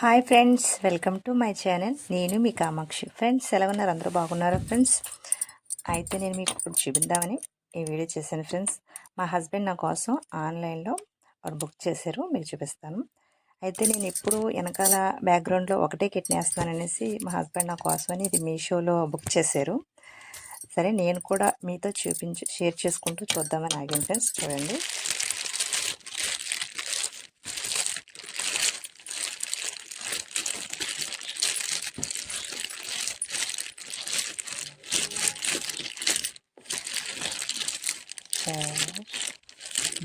Hi friends welcome to my channel. నేను మీ Kamakshi. Friends ఎలా ఉన్నారు? అందరూ బాగున్నారా ఫ్రెండ్స్? అయితే నేను మీకు ఇప్పుడు చూపిద్దామని ఈ వీడియో చేశాను ఫ్రెండ్స్. మా హస్బెండ్ నా కోసం ఆన్లైన్లో వారు బుక్ చేశారు మీకు చూపిస్తాను. అయితే నేను ఎప్పుడు వెనకాల బ్యాక్గ్రౌండ్లో ఒకటే కిట్నేస్తున్నాను అనేసి మా హస్బెండ్ నా కోసమని ఇది మీషోలో బుక్ చేశారు. సరే నేను కూడా మీతో చూపించి షేర్ చేసుకుంటూ చూద్దామని ఆగాను ఫ్రెండ్స్. చూడండి.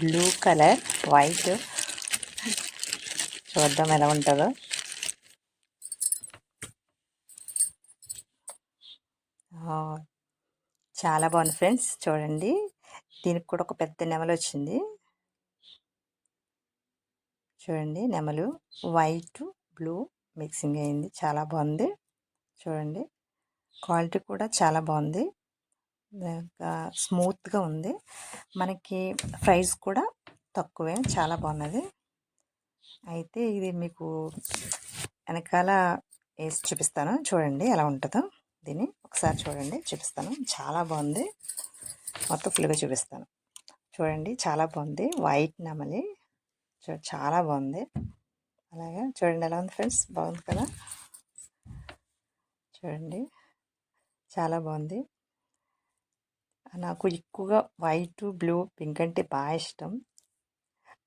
బ్లూ కలర్ వైట్ చూద్దాం ఎలా ఉంటుందో. చాలా బాగుంది ఫ్రెండ్స్ చూడండి. దీనికి కూడా ఒక పెద్ద నెమలు వచ్చింది. చూడండి నెమలు. వైట్ బ్లూ మిక్సింగ్ అయింది. చాలా బాగుంది. చూడండి క్వాలిటీ కూడా చాలా బాగుంది. స్మూత్గా ఉంది. మనకి ప్రైస్ కూడా తక్కువే చాలా బాగున్నది. అయితే ఇది మీకు వెనకాల వేసి చూపిస్తాను. చూడండి ఎలా ఉంటుందో. దీన్ని ఒకసారి చూడండి చూపిస్తాను. చాలా బాగుంది. మొత్తం ఫుల్గా చూపిస్తాను. చూడండి చాలా బాగుంది. వైట్ నెమలి. చాలా బాగుంది. అలాగే చూడండి ఎలా ఉంది ఫ్రెండ్స్? బాగుంది కదా? చూడండి చాలా బాగుంది. నాకు ఎక్కువగా వైట్ బ్లూ పింక్ అంటే బాగా ఇష్టం.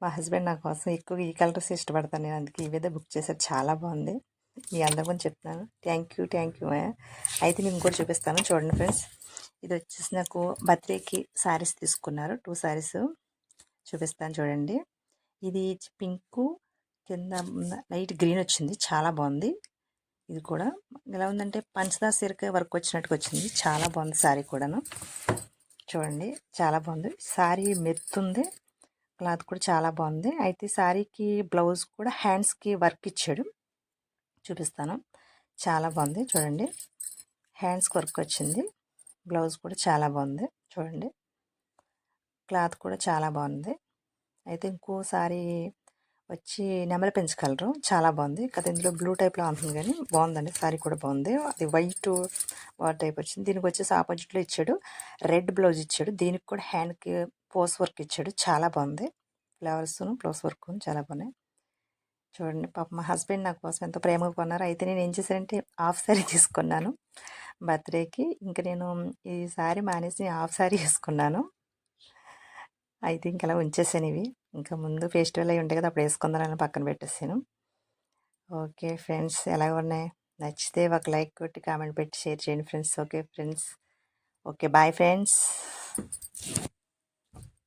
మా హస్బెండ్ నా కోసం ఎక్కువగా ఈ కలర్స్ ఇష్టపడతాను నేను అందుకే ఈ విధంగా బుక్ చేశారు. చాలా బాగుంది. మీ అందరం చెప్తున్నాను. థ్యాంక్ యూ థ్యాంక్ యూ అయితే నేను ఇంకోటి చూపిస్తాను. చూడండి ఫ్రెండ్స్. ఇది వచ్చేసి నాకు బర్త్డేకి శారీస్ తీసుకున్నారు. టూ శారీస్ చూపిస్తాను చూడండి. ఇది పింక్ కింద లైట్ గ్రీన్ వచ్చింది. చాలా బాగుంది. ఇది కూడా ఎలా ఉందంటే పంచదార సీరక వర్క్ వచ్చినట్టుగా వచ్చింది. చాలా బాగుంది శారీ కూడాను. చూడండి చాలా బాగుంది. శారీ మెత్తుంది. క్లాత్ కూడా చాలా బాగుంది. అయితే శారీకి బ్లౌజ్ కూడా హ్యాండ్స్కి వర్క్ ఇచ్చాడు. చూపిస్తాను. చాలా బాగుంది చూడండి. హ్యాండ్స్కి వర్క్ వచ్చింది. బ్లౌజ్ కూడా చాలా బాగుంది చూడండి. క్లాత్ కూడా చాలా బాగుంది. అయితే ఇంకో సారీ వచ్చి నెమలి పెంచగలరు చాలా బాగుంది. కదా ఇందులో బ్లూ టైప్లో ఉంటుంది కానీ బాగుందండి. సారీ కూడా బాగుంది. అది వైట్ వాటర్ టైప్ వచ్చింది. దీనికి వచ్చేసి ఆపోజిట్లో ఇచ్చాడు. రెడ్ బ్లౌజ్ ఇచ్చాడు. దీనికి కూడా హ్యాండ్కి పోస్ వర్క్ ఇచ్చాడు. చాలా బాగుంది. ఫ్లవర్స్ ప్లోస్ వర్క్ చాలా బాగున్నాయి. చూడండి. పాప మా హస్బెండ్ నా కోసం ఎంతో ప్రేమగా కొన్నారు. అయితే నేను ఏం చేశానంటే హాఫ్ సారీ తీసుకున్నాను. బర్త్డేకి ఇంకా నేను ఈ సారీ మానేసి హాఫ్ సారీ వేసుకున్నాను. అయితే ఇంకెలా ఉంచేసాను ఇవి. ఇంకా ముందు ఫెస్టివల్ అయి ఉంటాయి కదా అప్పుడు వేసుకుందానని పక్కన పెట్టేసాను. ఓకే ఫ్రెండ్స్ ఎలా ఉన్నాయి? నచ్చితే ఒక లైక్ కొట్టి కామెంట్ పెట్టి షేర్ చేయండి friends. Okay friends. Okay bye friends.